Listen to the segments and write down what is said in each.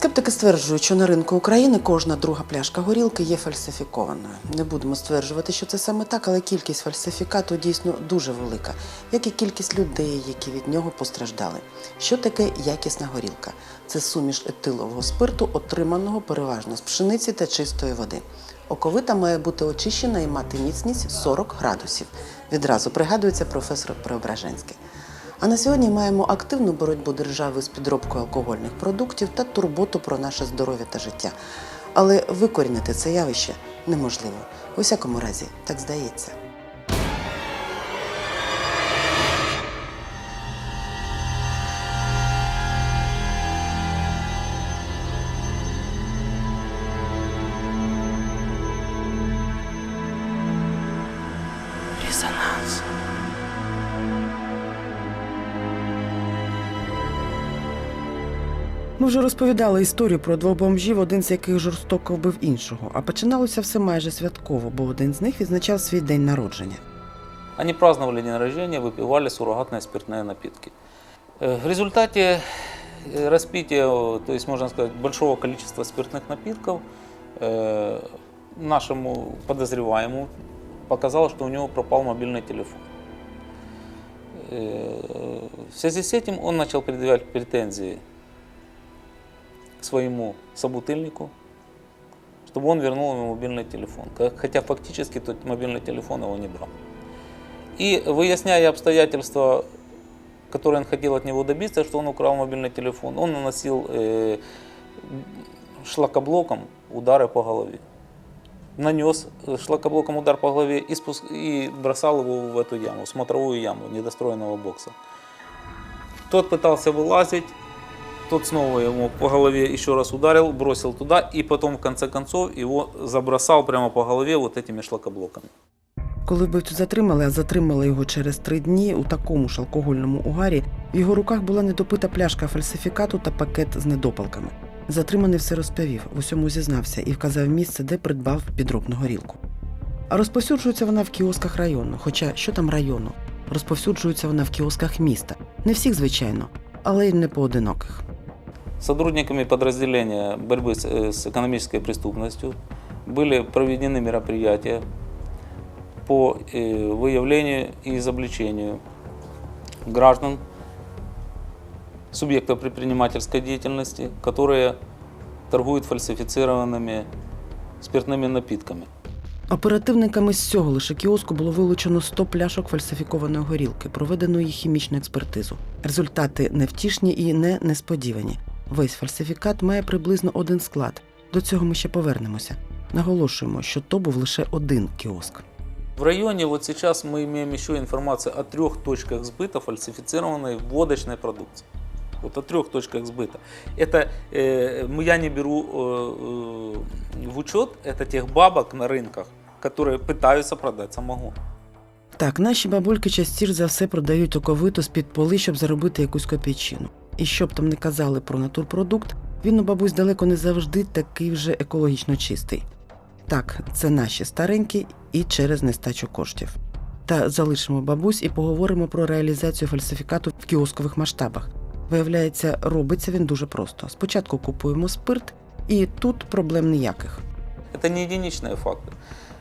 Скептики стверджують, що на ринку України кожна друга пляшка горілки є фальсифікованою. Не будемо стверджувати, що це саме так, але кількість фальсифікату дійсно дуже велика, як і кількість людей, які від нього постраждали. Що таке якісна горілка? Це суміш етилового спирту, отриманого переважно з пшениці та чистої води. Оковита має бути очищена і мати міцність 40 градусів. Відразу пригадується професор Преображенський. А на сьогодні маємо активну боротьбу держави з підробкою алкогольних продуктів та турботу про наше здоров'я та життя. Але викорінити це явище неможливо. У всякому разі, так здається. Ми вже розповідали історію про двох бомжів, один з яких жорстоко вбив іншого. А починалося все майже святково, бо один з них відзначав свій день народження. Они праздновали день рождения, выпивали суррогатные спиртные напитки. Э, В результате э, распития, э, то есть можно сказать, большого количества спиртных напитков, э, нашему подозреваемому показалось, что у него пропал мобильный телефон. Э, В связи с этим он начал предъявлять претензии к своему собутыльнику, чтобы он вернул ему мобильный телефон. Ка- Хотя фактически тот мобильный телефон его не брал. И выясняя обстоятельства, которые он хотел от него добиться, что он украл мобильный телефон, он наносил э, шлакоблоком удары по голове. Нанес э, шлакоблоком удар по голове и, спуск- и бросал его в эту яму, в смотровую яму недостроенного бокса. Тот пытался вылазить, тот снова ему по голове еще раз ударил, бросил туда, и потом в конце концов его забросал прямо по голове вот этими шлакоблоками. Коли вбивцю затримали, а затримали його через три дні у такому ж алкогольному угарі, в його руках була недопита пляшка фальсифікату та пакет з недопалками. Затриманий все розповів, в усьому зізнався і вказав місце, де придбав підробну горілку. А розповсюджується вона в кіосках району. Хоча що там району? Розповсюджується вона в кіосках міста. Не всіх, звичайно, але й не поодиноких. Сотрудниками подразделения борьбы с, э, с экономической преступностью были проведены мероприятия по э, выявлению и изобличению граждан, субъектов предпринимательской деятельности, которые торгуют фальсифицированными спиртными напитками. Оперативниками з цього лише кіоску було вилучено 100 пляшок фальсифікованої горілки, проведено їх хімічну експертизу. Результати невтішні і не несподівані. Весь фальсифікат має приблизно один склад. До цього ми ще повернемося. Наголошуємо, що то був лише один кіоск. В районе вот сейчас мы имеем еще информацию о трех точках сбыта фальсифицированной водочной продукции. Вот о трех точках сбыта. Это э, м, я не беру э, э, в учет это тех бабок на рынках, которые пытаются продать самогон. Так, наші бабульки частіше за все продають оковиту з-під поли, щоб заробити якусь копійчину. І щоб там не казали про натурпродукт, він у бабусь далеко не завжди такий вже екологічно чистий. Так, це наші старенькі і через нестачу коштів. Та залишимо бабусь і поговоримо про реалізацію фальсифікату в кіоскових масштабах. Виявляється, робиться він дуже просто. Спочатку купуємо спирт, і тут проблем ніяких. Это не единичные факты.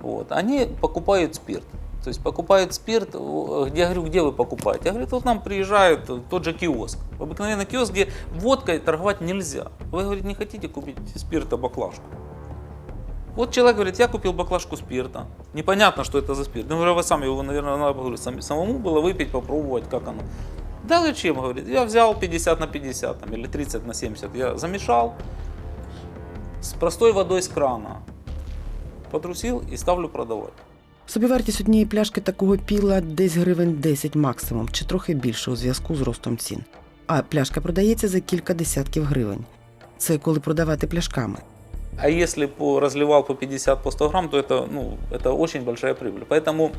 Вот. Они покупают спирт. То есть покупают спирт, я говорю, где вы покупаете? Я говорю, вот нам приезжает тот же киоск. Обыкновенный киоск, где водкой торговать нельзя. Вы, говорит, не хотите купить спирта баклажку? Вот человек говорит, я купил баклажку спирта. Непонятно, что это за спирт. Ну, говорю, вы сами его, наверное, надо сам- самому было выпить, попробовать, как оно. Да зачем, говорит, я взял 50 на 50 там, или 30 на 70. Я замешал с простой водой с крана. Потрусил и ставлю продавать. Собівартість однієї пляшки такого піла десь гривень 10 максимум, чи трохи більше у зв'язку з ростом цін. А пляшка продається за кілька десятків гривень. Це коли продавати пляшками. А если по, разливал по 50 по 100 грамм, то это, ну, это очень большая прибыль. Поэтому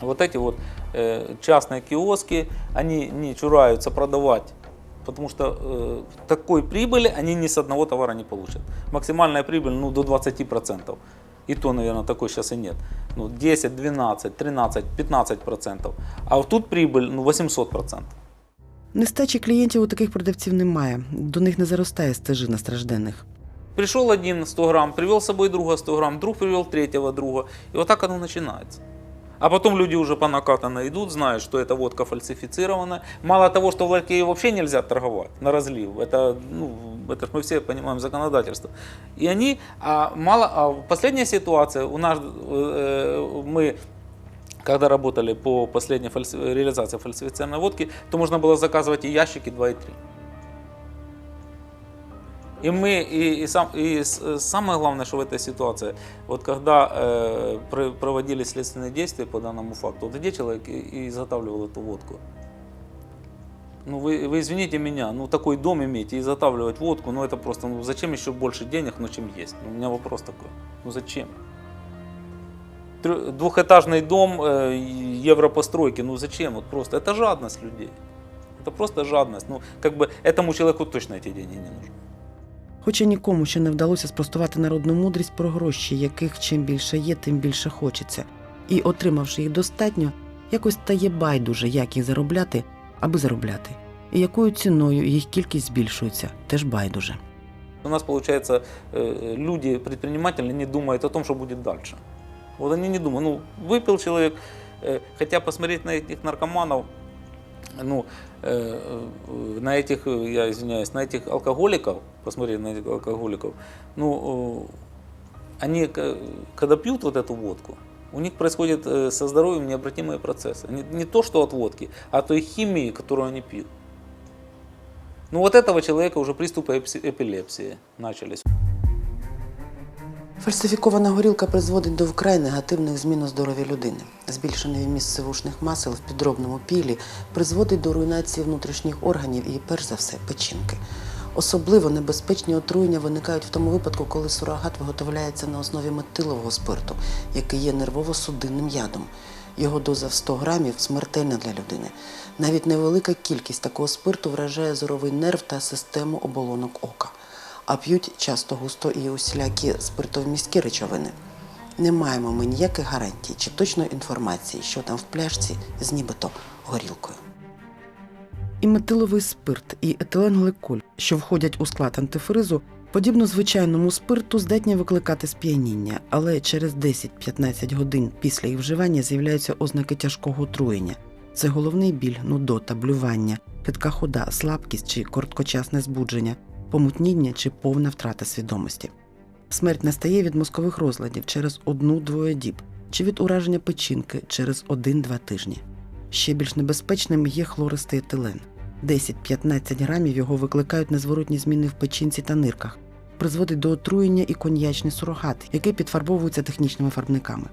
вот эти вот э, частные киоски, они не чураются продавать, потому что э, такой прибыли они ни с одного товара не получат. Максимальная прибыль ну, до 20%. И то, наверное, такой сейчас и нет. Ну, 10, 12, 13, 15%. А вот тут прибыль ну, 800%. Нестачі клієнтів у таких продавців немає. До них не заростає стежина стражденних. Пришел один 100 грамм, привел с собой друга 100 грамм, друг привел третьего друга. И вот так оно начинается. А потом люди уже по накатанной идут, знают, что эта водка фальсифицирована. Мало того, что в ларьке вообще нельзя торговать на разлив. Это, ну, это ж мы все понимаем законодательство. И они, а мало, а последняя ситуация, у нас, э, мы когда работали по последней фальси- реализации фальсифицированной водки, то можно было заказывать и ящики 2 и 3. И мы, и, и, сам, и самое главное, что в этой ситуации, вот когда э, про- проводили следственные действия по данному факту, вот где человек и, и изготавливал эту водку? Ну вы, вы извините меня, ну такой дом иметь и изготавливать водку, ну это просто, ну зачем еще больше денег, ну чем есть? Ну, у меня вопрос такой, ну зачем? Двухэтажный дом э, европостройки, ну зачем? Вот просто, это жадность людей. Это просто жадность. Ну, как бы этому человеку точно эти деньги не нужны. Хоча нікому ще не вдалося спростувати народну мудрість про гроші, яких чим більше є, тим більше хочеться. І, отримавши їх достатньо, якось стає байдуже, як їх заробляти, аби заробляти. І якою ціною їх кількість збільшується, теж байдуже. У нас, получается, э, люди, предприниматели, не думают о том, что будет дальше. Вот они не думают. Ну, выпил человек, э, хотя посмотреть на этих наркоманов, ну, э, э, на этих, э, я извиняюсь, на этих алкоголиков, посмотреть на этих алкоголиков, ну, э, они, к- когда пьют вот эту водку, у них происходят э, со здоровьем необратимые процессы. Не, не то, что от водки, а от той химии, которую они пьют. Ну вот этого человека уже приступы эпси- эпилепсии начались. Фальсифікована горілка призводить до вкрай негативних змін у здоров'ї людини. Збільшений вміст сивушних масел в підробному пілі призводить до руйнації внутрішніх органів і, перш за все, печінки. Особливо небезпечні отруєння виникають в тому випадку, коли сурогат виготовляється на основі метилового спирту, який є нервово-судинним ядом. Його доза в 100 грамів смертельна для людини. Навіть невелика кількість такого спирту вражає зоровий нерв та систему оболонок ока а п'ють часто густо і усілякі спиртовмісткі речовини. Не маємо ми ніяких гарантій чи точної інформації, що там в пляшці з нібито горілкою. І метиловий спирт, і етиленгликоль, що входять у склад антифризу, подібно звичайному спирту, здатні викликати сп'яніння, але через 10-15 годин після їх вживання з'являються ознаки тяжкого отруєння. Це головний біль, нудота, блювання, рідка хода, слабкість чи короткочасне збудження, помутніння чи повна втрата свідомості. Смерть настає від мозкових розладів через одну-двоє діб чи від ураження печінки через 1-2 тижні. Ще більш небезпечним є хлористий етилен. 10-15 грамів його викликають незворотні зміни в печінці та нирках, призводить до отруєння і коньячний сурогат, який підфарбовується технічними фарбниками.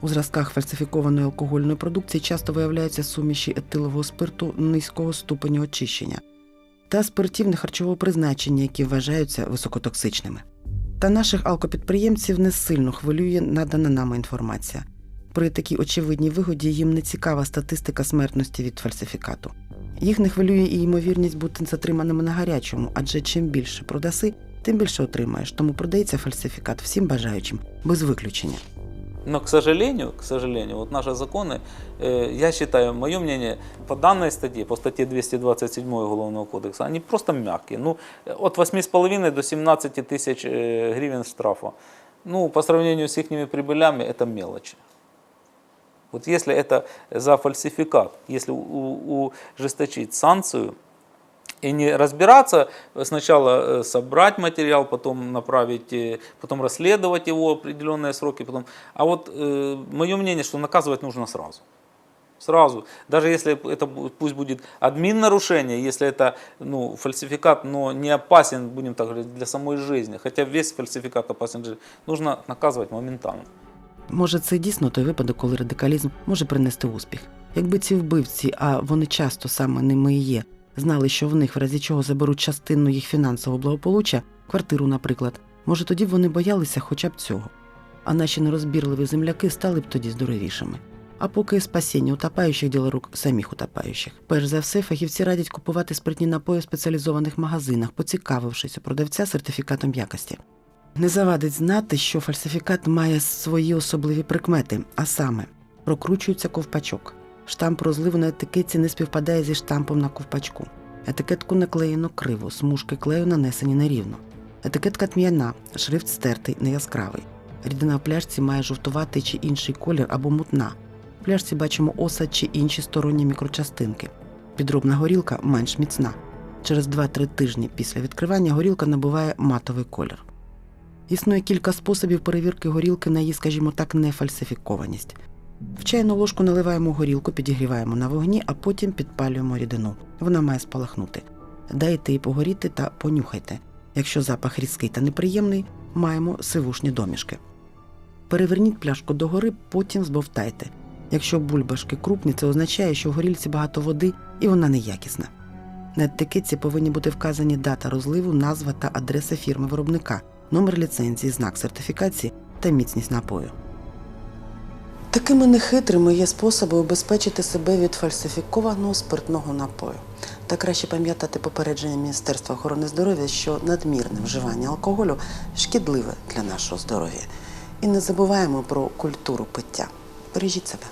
У зразках фальсифікованої алкогольної продукції часто виявляються суміші етилового спирту низького ступеню очищення та спиртів нехарчового призначення, які вважаються високотоксичними. Та наших алкопідприємців не сильно хвилює надана нами інформація. При такій очевидній вигоді їм не цікава статистика смертності від фальсифікату. Їх не хвилює і ймовірність бути затриманими на гарячому, адже чим більше продаси, тим більше отримаєш. Тому продається фальсифікат всім бажаючим, без виключення. Но, к сожалению, к сожалению, вот наши законы, э, я считаю, мое мнение, по данной статье, по статье 227 Уголовного кодекса, они просто мягкие. Ну, э, от 8,5 до 17 тысяч э, гривен штрафа. Ну, по сравнению с их прибылями, это мелочи. Вот если это за фальсификат, если у- у- ужесточить санкцию, и не разбираться, э, сначала э, собрать материал, потом направить, э, потом расследовать его определенные сроки, потом. А вот мое мнение, что наказывать нужно сразу. Сразу. Даже если это бу- пусть будет админ нарушение, если это ну, фальсификат, но не опасен, будем так говорить, для самой жизни, хотя весь фальсификат опасен для жизни, нужно наказывать моментально. Може, це дійсно той випадок, коли радикалізм може принести успіх. Якби ці вбивці, а вони часто саме ними і є, знали, що в них в разі чого заберуть частину їх фінансового благополуччя, квартиру, наприклад, може тоді вони боялися хоча б цього. А наші нерозбірливі земляки стали б тоді здоровішими. А поки спасіння утопаючих діло рук самих утопаючих. Перш за все, фахівці радять купувати спиртні напої в спеціалізованих магазинах, поцікавившись у продавця сертифікатом якості. Не завадить знати, що фальсифікат має свої особливі прикмети, а саме прокручується ковпачок. Штамп розливу на етикетці не співпадає зі штампом на ковпачку. Етикетку наклеєно криво, смужки клею нанесені нерівно. Етикетка тм'яна, шрифт стертий, неяскравий. Рідина в пляшці має жовтуватий чи інший колір або мутна. В пляшці бачимо осад чи інші сторонні мікрочастинки. Підробна горілка менш міцна. Через 2-3 тижні після відкривання горілка набуває матовий колір. Існує кілька способів перевірки горілки на її, скажімо так, нефальсифікованість. В чайну ложку наливаємо горілку, підігріваємо на вогні, а потім підпалюємо рідину. Вона має спалахнути. Дайте їй погоріти та понюхайте. Якщо запах різкий та неприємний, маємо сивушні домішки. Переверніть пляшку догори, потім збовтайте. Якщо бульбашки крупні, це означає, що в горілці багато води і вона неякісна. На етикетці повинні бути вказані дата розливу, назва та адреса фірми виробника, номер ліцензії, знак сертифікації та міцність напою. Такими нехитрими є способи обезпечити себе від фальсифікованого спиртного напою. Та краще пам'ятати попередження Міністерства охорони здоров'я, що надмірне вживання алкоголю шкідливе для нашого здоров'я. І не забуваємо про культуру пиття. Бережіть себе.